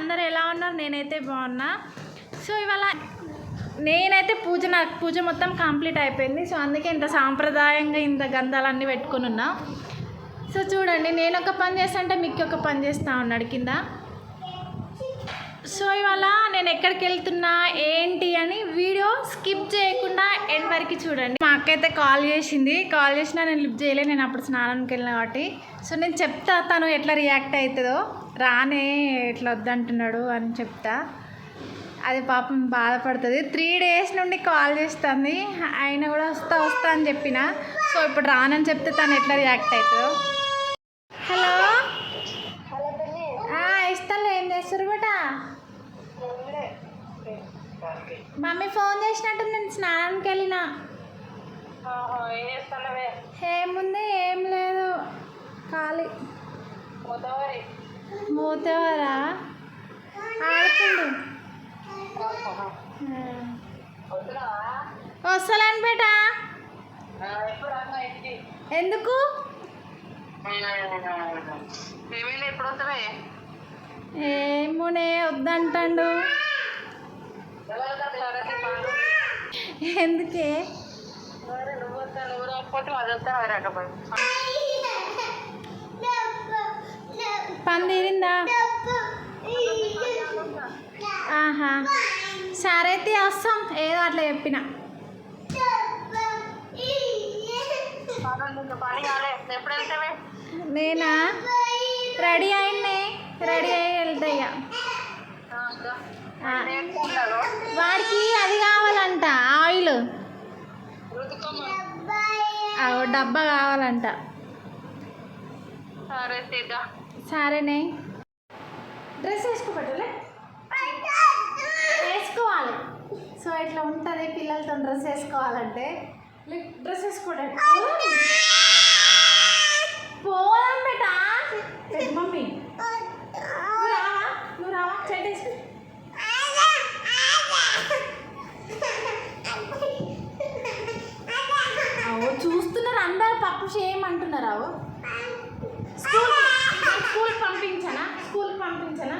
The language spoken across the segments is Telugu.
అందరు ఎలా ఉన్నారు? నేనైతే బాగున్నా. సో ఇవాళ నేనైతే పూజ నాకు పూజ మొత్తం కంప్లీట్ అయిపోయింది. సో అందుకే ఇంత సాంప్రదాయంగా ఇంత గంధాలన్నీ పెట్టుకుని ఉన్నా. సో చూడండి నేను ఒక పని చేస్తుంటే మీకు ఒక పని చేస్తా ఉన్నాడు కింద. సో ఇవాళ నేను ఎక్కడికి వెళ్తున్నా ఏంటి అని వీడియో స్కిప్ చేయకుండా ఎండ్ వరకు చూడండి. మా అక్క అయితే కాల్ చేసింది. కాల్ చేసినా నేను లిఫ్ట్ చేయలే నేను అప్పుడు స్నానానికి వెళ్ళిన కాబట్టి. సో నేను చెప్తా తను ఎట్లా రియాక్ట్ అవుతుందో. రానే ఎట్లా వద్దంటున్నాడు అని చెప్తా. అది పాపం బాధపడుతుంది. త్రీ డేస్ నుండి కాల్ చేస్తుంది. ఆయన కూడా వస్తా వస్తా అని చెప్పిన. సో ఇప్పుడు రానని చెప్తే తను ఎట్లా రియాక్ట్ అవుతుందో. హలో ఇస్తాను. ఏం చేస్తారు బేటా? మమ్మీ ఫోన్ చేసినట్టు నేను స్నానానికి వెళ్ళిన. ఏముంది? ఏం లేదు. ఖాళీ. మూతవరా? ఆడుతుండు. వస్తలేను బేటా. ఎందుకు? ఏమైనా వద్దంటాడు. ఎందుకే? నువ్వు రాకపోతే అది అది రాకపోతే పని తీరిందా ఆహా. సరే అయితే వస్తాం. ఏదో అట్లా చెప్పిన. ఎప్పుడు వెళ్తావే నేనా? రెడీ అయింది. రెడీ అయ్యి వెళ్తా ఇక వాడికి అది కావాలంట ఆయిల్. డబ్బా కావాలంట. సరే సరేనే. డ్రెస్ వేసుకోబట్టలే. వేసుకోవాలి. సో ఇట్లా ఉంటుంది పిల్లలతో డ్రెస్ వేసుకోవాలంటే. డ్రెస్ వేసుకోవడం పోదాం బేట. మమ్మీ? నువ్వు రావా? నువ్వు రావా? చెడ్డ వేసుకో అవో చూస్తున్నారు అందరు పప్పు చేయమంటున్నారు స్కూల్ స్కూల్ పంపించనా? స్కూల్ పంపించనా?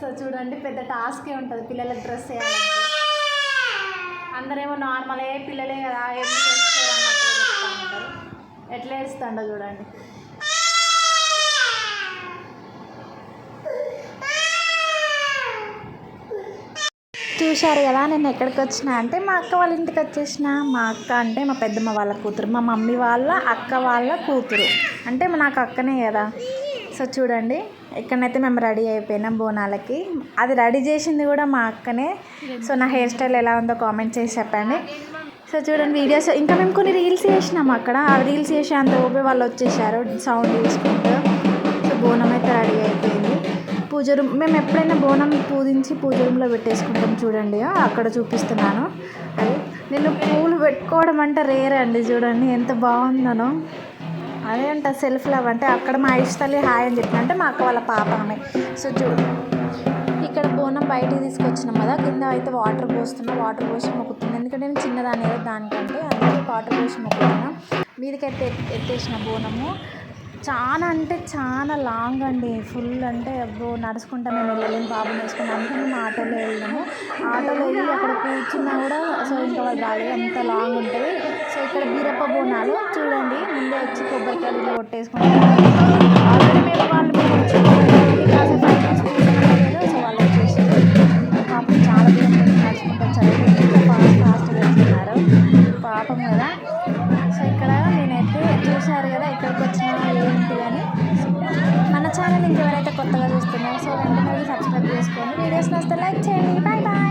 సో చూడండి పెద్ద టాస్కే ఉంటుంది పిల్లల డ్రెస్ వేయాలంటే. అందరేమో నార్మలే పిల్లలే కదా చెప్తా ఎట్లా వేస్తుండో చూడండి. చూశారు కదా నేను ఎక్కడికి వచ్చిన? అంటే మా అక్క వాళ్ళ ఇంటికి వచ్చేసిన? మా అక్క అంటే మా పెద్దమ్మ వాళ్ళ కూతురు మా మమ్మీ వాళ్ళ అక్క వాళ్ళ కూతురు. అంటే నాకు అక్కనే కదా. సో చూడండి ఇక్కడనైతే మేము రెడీ అయిపోయినాం బోనాలకి. అది రెడీ చేసింది కూడా మా అక్కనే. సో నా హెయిర్ స్టైల్ ఎలా ఉందో కామెంట్ చేసి చెప్పండి. సో చూడండి వీడియోస్. ఇంకా మేము కొన్ని రీల్స్ చేసినాం అక్కడ. ఆ రీల్స్ చేసే అంత ఓపే వాళ్ళు వచ్చేసారు సౌండ్ తీసుకుని. పూజ రూమ్ మేము ఎప్పుడైనా బోనం పూజించి పూజ రూమ్లో పెట్టేసుకుంటాం చూడండి. అక్కడ చూపిస్తున్నాను. అది నేను పూలు పెట్టుకోవడం అంటే రేర్ అండి చూడండి. ఎంత బాగుందనో. అదే అంట సెల్ఫ్ లవ్ అంటే అక్కడ మా ఇష్టాలి హాయ్ అని చెప్పిన అంటే మా అక్క వాళ్ళ పాప ఆమె. సో చూడు ఇక్కడ బోనం బయటికి తీసుకొచ్చినాం కదా కింద అయితే వాటర్ పోస్తున్నా వాటర్ పోసి మొక్కుతుంది. ఎందుకంటే నేను చిన్నదాని కదా దానికంటే అందుకే వాటర్ పోసి మొక్కుతున్నా. మీదకైతే ఎత్తేసిన బోనము. చాలా అంటే చాలా లాంగ్ అండి. ఫుల్ అంటే అబ్బో నడుచుకుంటా మేము వెళ్ళలేము బాబు నడుచుకుంటాం. అందుకే మేము ఆటోలో వెళ్ళాము. ఆటోలో వెళ్ళి అక్కడ కూర్చున్నా కూడా సో ఇంకా వాళ్ళు రాలేదు అంత లాంగ్ ఉంటుంది. సో ఇక్కడ బీరప్ప బోనాలు చూడండి. ముందే వచ్చి కొబ్బరికాయలు కొట్టేసుకుంటాం ఛానల్ ఇంకెవరైతే కొత్తగా చూస్తున్నారో సో వెంటనే సబ్స్క్రైబ్ చేసుకోండి వీడియోస్ నచ్చితే లైక్ చేయండి. Bye bye